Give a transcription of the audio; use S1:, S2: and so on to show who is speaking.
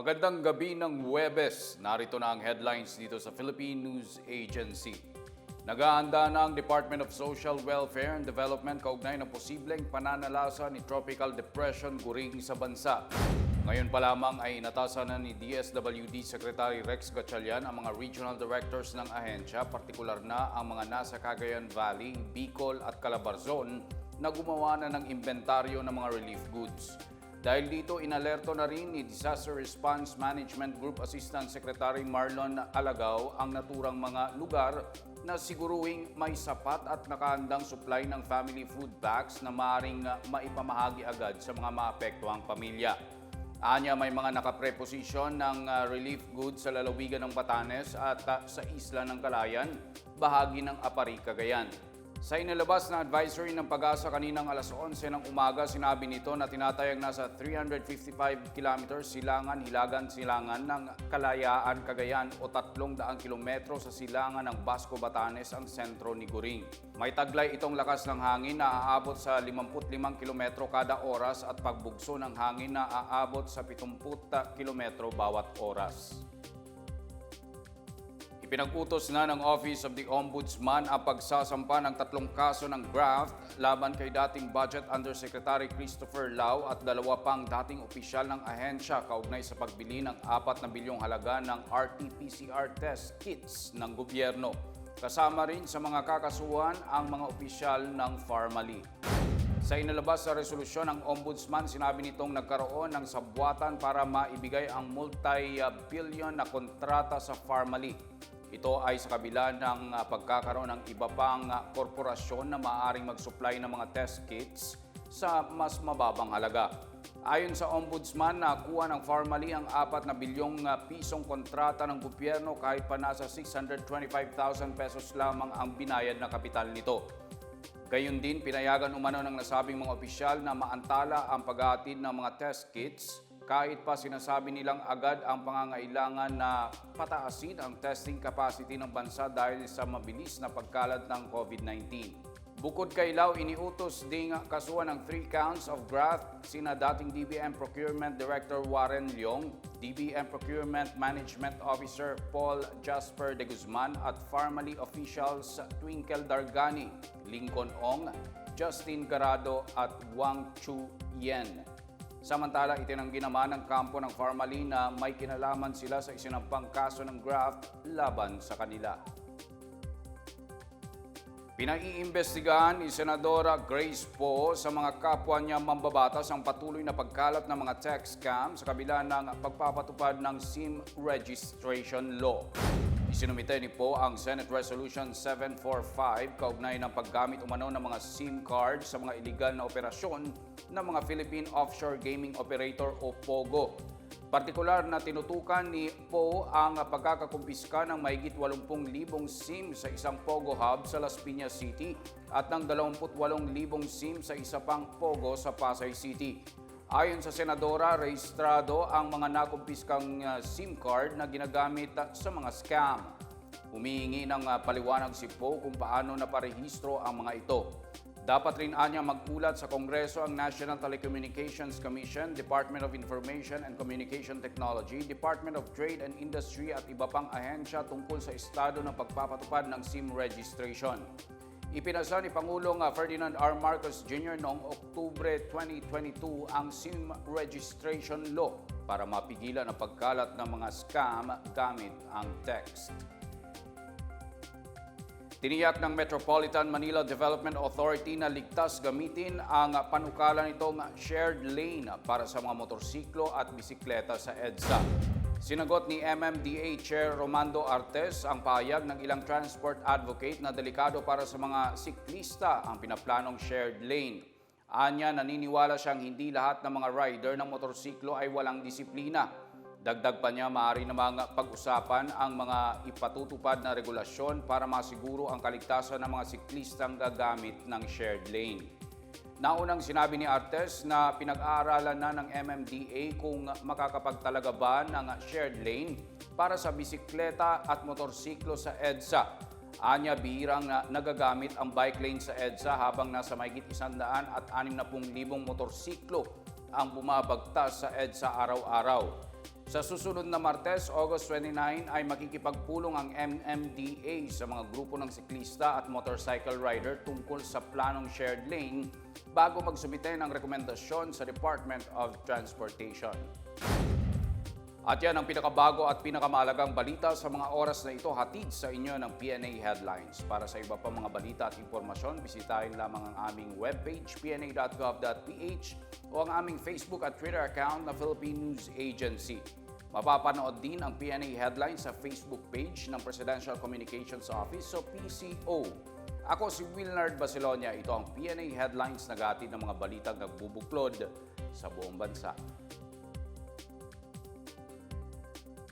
S1: Magandang gabi ng Huwebes. Narito na ang headlines dito sa Philippine News Agency. Nagaanda na ang Department of Social Welfare and Development kaugnay ng posibleng pananalasa ni Tropical Depression Guring sa bansa. Ngayon pa lamang ay inatasan na ni DSWD Secretary Rex Gatchalian ang mga regional directors ng ahensya, partikular na ang mga nasa Cagayan Valley, Bicol at Calabarzon na gumawa na ng inventaryo ng mga relief goods. Dahil dito, inalerto na rin ni Disaster Response Management Group Assistant Secretary Marlon Alagaw ang naturang mga lugar na siguruhing may sapat at nakahandang supply ng family food bags na maaaring uh, maipamahagi agad sa mga maapektuhang pamilya. Anya may mga nakapreposisyon ng uh, relief goods sa lalawigan ng Batanes at uh, sa isla ng Kalayan, bahagi ng Apari, Cagayan. Sa inilabas na advisory ng pag-asa kaninang alas 11 ng umaga, sinabi nito na tinatayang nasa 355 kilometers silangan, hilagan, silangan ng Kalayaan, Cagayan o 300 kilometro sa silangan ng Basco, Batanes ang sentro ni Guring. May taglay itong lakas ng hangin na aabot sa 55 kilometro kada oras at pagbugso ng hangin na aabot sa 70 kilometro bawat oras. Ipinag-utos na ng Office of the Ombudsman ang pagsasampa ng tatlong kaso ng graft laban kay dating Budget Undersecretary Christopher Lau at dalawa pang dating opisyal ng ahensya kaugnay sa pagbili ng 4 na bilyong halaga ng RT-PCR test kits ng gobyerno. Kasama rin sa mga kakasuhan ang mga opisyal ng Pharmaly. Sa inalabas sa resolusyon ng Ombudsman, sinabi nitong nagkaroon ng sabwatan para maibigay ang multi-billion na kontrata sa Pharmaly. Ito ay sa kabila ng ah, pagkakaroon ng iba pang ah, korporasyon na maaaring mag-supply ng mga test kits sa mas mababang halaga. Ayon sa Ombudsman, nakuha ng Pharmaly ang 4 na bilyong ah, pisong kontrata ng gobyerno kahit pa nasa 625,000 pesos lamang ang binayad na kapital nito. Gayun din, pinayagan umano ng nasabing mga opisyal na maantala ang paghahatid ng mga test kits kahit pa sinasabi nilang agad ang pangangailangan na pataasin ang testing capacity ng bansa dahil sa mabilis na pagkalat ng COVID-19. Bukod kay Lau, iniutos ding kasuhan ng three counts of graft sina dating DBM Procurement Director Warren Leong, DBM Procurement Management Officer Paul Jasper de Guzman at Pharmaly officials Twinkle Dargani, Lincoln Ong, Justin Garado at Wang Chu Yen. Samantala, itinanggi naman ng kampo ng Pharmaly na may kinalaman sila sa isinampang kaso ng graft laban sa kanila. Pinaiimbestigahan ni Senadora Grace Poe sa mga kapwa niya mambabatas ang patuloy na pagkalat ng mga tax scam sa kabila ng pagpapatupad ng SIM registration law. Isinumite ni Poe ang Senate Resolution 745 kaugnay ng paggamit umano ng mga SIM card sa mga iligal na operasyon ng mga Philippine Offshore Gaming Operator o POGO. Partikular na tinutukan ni Poe ang pagkakakumpiska ng mahigit 80,000 SIM sa isang POGO hub sa Las Piñas City at ng 28,000 SIM sa isa pang POGO sa Pasay City. Ayon sa Senadora, rehistrado ang mga nakumpiskang uh, SIM card na ginagamit uh, sa mga scam. Humihingi ng uh, paliwanag si Poe kung paano naparehistro ang mga ito. Dapat rin anya magulat sa Kongreso ang National Telecommunications Commission, Department of Information and Communication Technology, Department of Trade and Industry at iba pang ahensya tungkol sa estado ng pagpapatupad ng SIM registration. Ipinasa ni Pangulong uh, Ferdinand R. Marcos Jr. noong Oktubre 2022 ang SIM registration law para mapigilan ang pagkalat ng mga scam gamit ang text. Tiniyak ng Metropolitan Manila Development Authority na ligtas gamitin ang panukalan nitong shared lane para sa mga motorsiklo at bisikleta sa EDSA. Sinagot ni MMDA Chair Romando Artes ang payag ng ilang transport advocate na delikado para sa mga siklista ang pinaplanong shared lane. Anya, naniniwala siyang hindi lahat ng mga rider ng motorsiklo ay walang disiplina. Dagdag pa niya, maaari namang pag-usapan ang mga ipatutupad na regulasyon para masiguro ang kaligtasan ng mga siklistang gagamit ng shared lane. Naunang sinabi ni Artes na pinag-aaralan na ng MMDA kung makakapagtalaga ba ng shared lane para sa bisikleta at motorsiklo sa EDSA. Anya bihirang na nagagamit ang bike lane sa EDSA habang nasa mahigit 100 at 60,000 motorsiklo ang bumabagtas sa EDSA araw-araw. Sa susunod na Martes, August 29, ay makikipagpulong ang MMDA sa mga grupo ng siklista at motorcycle rider tungkol sa planong shared lane bago magsumite ng rekomendasyon sa Department of Transportation. At yan ang pinakabago at pinakamalagang balita sa mga oras na ito hatid sa inyo ng PNA Headlines. Para sa iba pa mga balita at impormasyon, bisitahin lamang ang aming webpage pna.gov.ph o ang aming Facebook at Twitter account na Philippine News Agency. Mapapanood din ang PNA Headlines sa Facebook page ng Presidential Communications Office o PCO. Ako si Wilnard Basilonia. Ito ang PNA Headlines na gatid ng mga balitang nagbubuklod sa buong bansa.